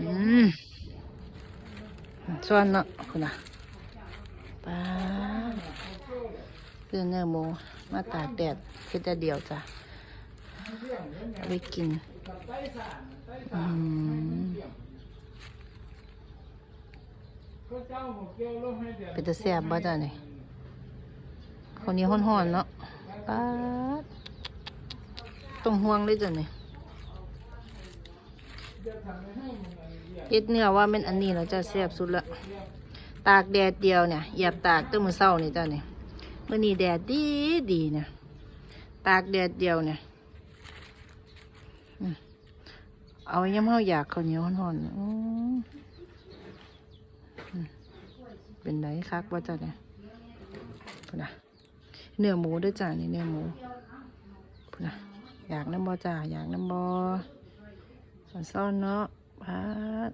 อืมส่วนเนาะคุณนะป้าดคือเนื้อหมูมาตากแดดเพื่อจะเดียวจ้ะไปกินอืมเป็นตะแซ่บบ่จ้ะนี่คนนี้ห้อนๆเนาะป้า ต้องห่วงเลยจ้ะเนี่ยเย็ดเนื้อว่าเป็นอันนี้แล้วจะแซ่บสุดละตากแดดเดียวเนี่ยหยียบตากตั้งมือเศร้านี่จ้ะเนี่มื่อนี้แดดดีดีเนี่ยตากแดดเดียวเนี่ยเอาย้ำเฮาอยากข้าวเหนียวห่อนๆอื้ออืมเป็นไรคักว่าจ้ะเนี่ยนะเนื้อหมูด้วยจ้ะนี่เนื้อหมูนะ อยากน้ำบอจ่าอยากน้ำบอซ่อนเนาะพัด